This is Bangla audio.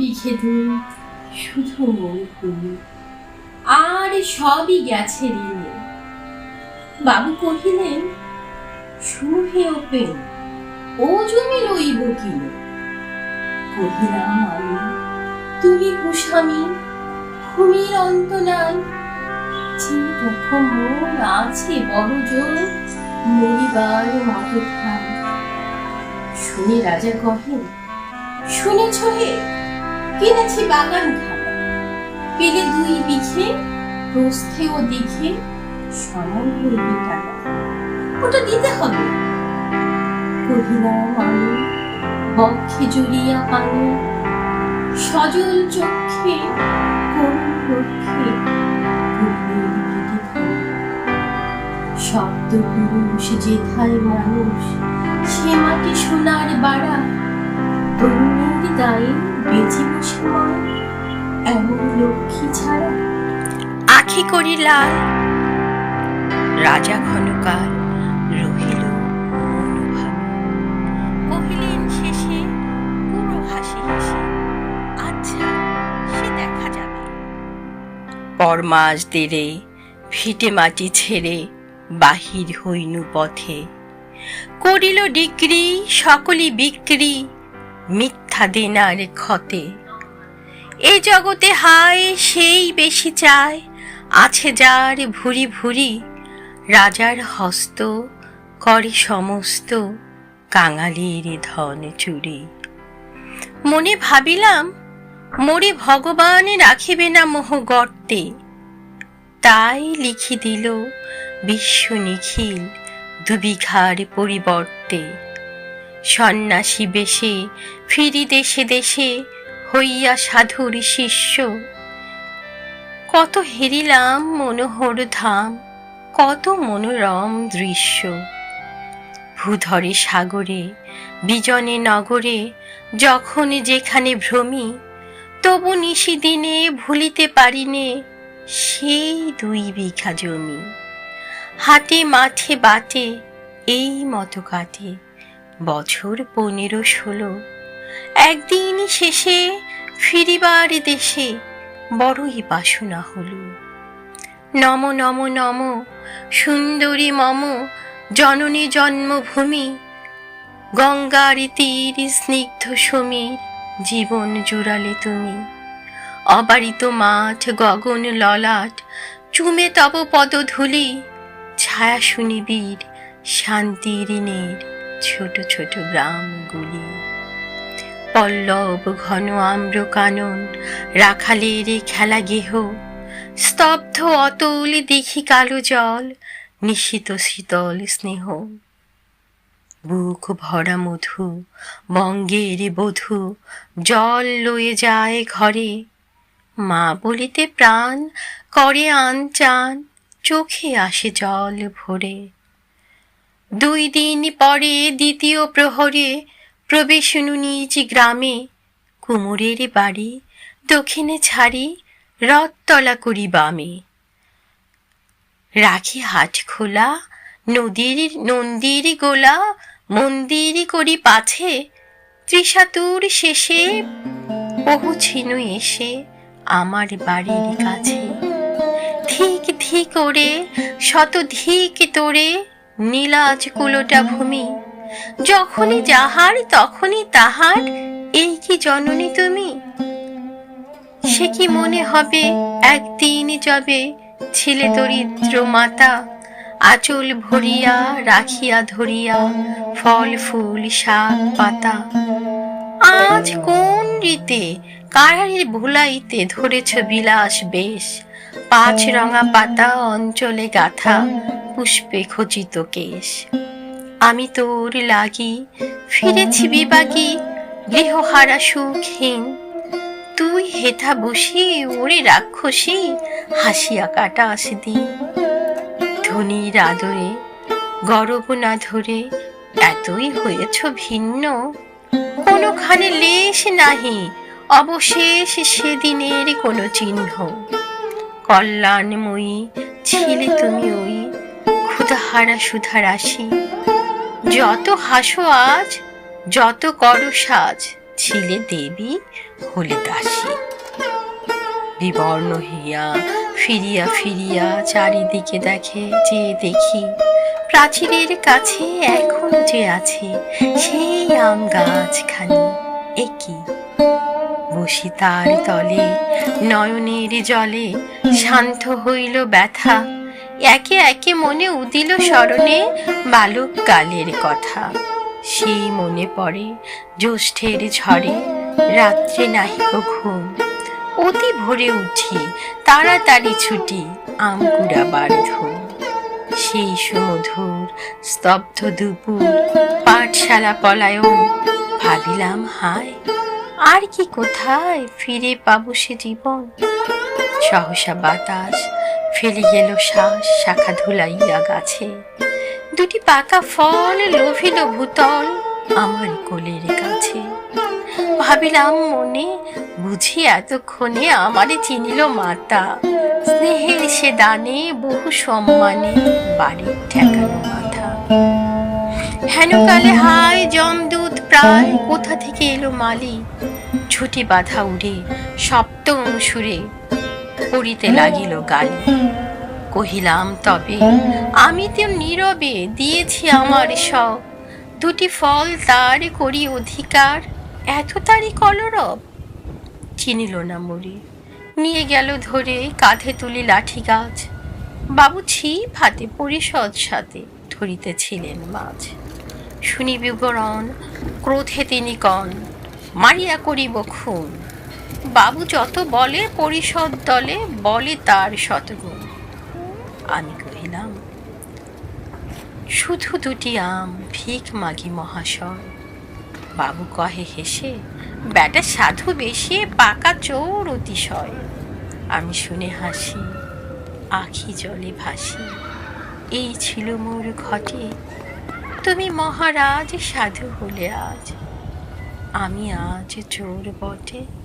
বিঘে দিন, শুধু তুমি আর সবই গেছে ঋণে বাবু কহিলেন সুহে ওপেন ও জমি লইব কিনে কহিলাম আমি তুমি ভূমির অন্ত নাই। যে দেখো মন আছে বড় জোর, মরিবার মতো শুনে রাজা কহেন শুনেছ হে? কিনেছি বাগান খানা পেলে দুই বিঘে প্রস্থে ও দিঘে সমান হইবে ওটা দিতে হবে। কহিলাম আমি বক্ষে পানি সজল চক্ষে শব্দ পুরুষ যেথায় মানুষ, সে মাটি সোনার বাড়া দায়ে বেঁচে বসে এমন লক্ষ্মী ছাড়া। আখি করি লাল রাজা ক্ষণকাল রহিল মনোভাব। কহিলেন শেষে, পুরো হাসি হেসে আচ্ছা সে দেখা যাবে। পর মাস দেরে ভিটে মাটি ছেড়ে বাহির হইনু পথে। করিল ডিগ্রি সকলি বিক্রি মিথ্যা দেনার ক্ষতে। এ জগতে হায় সেই বেশি চায়, আছে যার ভুরি ভুরি। রাজার হস্ত করে সমস্ত কাঙালির ধন চুরি। মনে ভাবিলাম, মোরে ভগবান রাখিবে না মোহ গর্তে। তাই লিখি দিল বিশ্ব নিখিল দুবিঘার পরিবর্তে। সন্ন্যাসী বেশে, ফিরি দেশে দেশে হইয়া সাধুর শিষ্য। কত হেরিলাম মনোহর ধাম, কত মনোরম দৃশ্য। ভূধরে সাগরে, বিজনে নগরে, যখন যেখানে ভ্রমি, তবু নিশি দিনে ভুলিতে পারিনে সেই দুই বিঘা জমি। হাটে মাঠে বাটে, এই মতো কাটে বছর পনেরো ষোলো। একদিন শেষে ফিরিবার দেশে বড়ই বাসনা হল। নম নম নম, সুন্দরী মম, জননী জন্মভূমি, গঙ্গার তীর স্নিগ্ধ সমীর, জীবন জুড়ালে তুমি। অবারিত মাঠ, গগন ললাট, চুমে তব পদধূলি ছায়া শুনিবীর শান্তির নীর। ছোট ছোট গ্রামগুলি। পল্লব ঘন আম্র কানন রাখালের খেলা গেহ, স্তব্ধ অতল দেখি কালো জল, নিশিত শীতল স্নেহ। বুক ভরা মধু, বঙ্গের বধূ, জল লয়ে যায় ঘরে। মা বলিতে প্রাণ, করে আন চান, চোখে আসে জল ভরে। দুই দিন পরে দ্বিতীয় প্রহরে প্রবেশনু নিজ গ্রামে। কুমোরের বাড়ি দক্ষিণে ছাড়ি রথতলা করি বামে। রাখি হাট খোলা, নদীর নন্দীর গোলা, মন্দির করি পাছে। ত্রিশাতুর শেষে বহু পৌঁছিনু এসে আমার বাড়ির কাছে। ঠিক ঠিক করে, শত ধিক তোরে নীলাজ কুলোটা ভূমি। যখনই যাহার, তখনই তাহার। এই কি জননী তুমি? সে কি মনে হবে, একদিন যবে ছিলে দরিদ্র মাতা, আঁচল ভরিয়া রাখিয়া ধরিয়া ফল, ফুল, শাক, পাতা? আজ কোন রীতে কারারে ভুলাইতে ধরেছ বিলাস বেশ? পাঁচ রঙা পাতা অঞ্চলে গাথা পুষ্পে খচিত কেশ। আমি তোর লাগি ফিরেছি বিবাগী গৃহহারা সুখহীন। তুই হেথা বসি, ওরে রাক্ষসী, হাসিয়া কাটা দিন ধনির আদরে, গরব না ধরে, এতই হয়েছ ভিন্ন। কোনোখানে লেশ নাহি, অবশেষ সেদিনের কোনো চিহ্ন। কল্যাণময়ী, ছিলে তুমি ওই ক্ষুধাহারা সুধা রাশি যত হাসো আজ, যত করো সাজ, ছিলে দেবী হলে দাসী। বিবর্ণ হইয়া ফিরিয়া ফিরিয়া চারিদিকে দেখে, যে দেখি প্রাচীরের কাছে এখন যে আছে, সেই আম গাছখানি একই বসি তার তলে নয়নের জলে শান্ত হইল ব্যথা। একে একে মনে উদিল স্মরণে বালক কালের কথা। সেই মনে পড়ে জ্যৈষ্ঠের ঝড়ে, রাত্রে নাহিক ঘুম। অতি ভোরে উঠি তাড়াতাড়ি ছুটি আম কুড়াবার ধুম। সেই সুমধুর স্তব্ধ দুপুর, পাঠশালা পলায়ন, ভাবিলাম হায়। আর কি কোথায় ফিরে পাবো সে জীবন? সহসা বাতাস, ফেলে গেল শ্বাস, শাখা ধুলাইয়া গাছে। দুটি পাকা ফল লোভিল ভূতল আমার কোলের কাছে। ভাবিলাম মনে, বুঝি এতক্ষণে আমারে চিনিল মাতা। স্নেহের সে দানে বহু সম্মানে বাড়ির ঠেকানো মাথা। হেনকালে হায় জমদূত প্রায় কোথা থেকে এলো মালি? ছুটি বাধা উড়ে সপ্তম সুরে পড়িতে লাগিল গালি। কহিলাম, তবে আমি তো নীরবে দিয়েছি আমার সব। দুটি ফল তার করি অধিকার, এত তারই কলরব? চিনিল না মরি। নিয়ে গেল ধরে কাঁধে তুলি লাঠি গাছ বাবু ছিপ হাতে পরিষদ সাথে ধরিতেছিলেন মাছ। শুনি বিবরণ, ক্রোধে তিনি কন, মারিয়া করিব খুন। বাবু যত বলে পরিষদ দলে, বলে তার শতগুণ। আমি কহিলাম, শুধু দুটি আম ভিক মাগি মহাশয়। বাবু কহে হেসে, ব্যাটা সাধু বেশি পাকা চোর অতিশয়। আমি শুনে হাসি, আখি জলে ভাসি। এই ছিল মোর ঘটে তুমি মহারাজ সাধু হলে আজ। আমি আজ চোর বটে।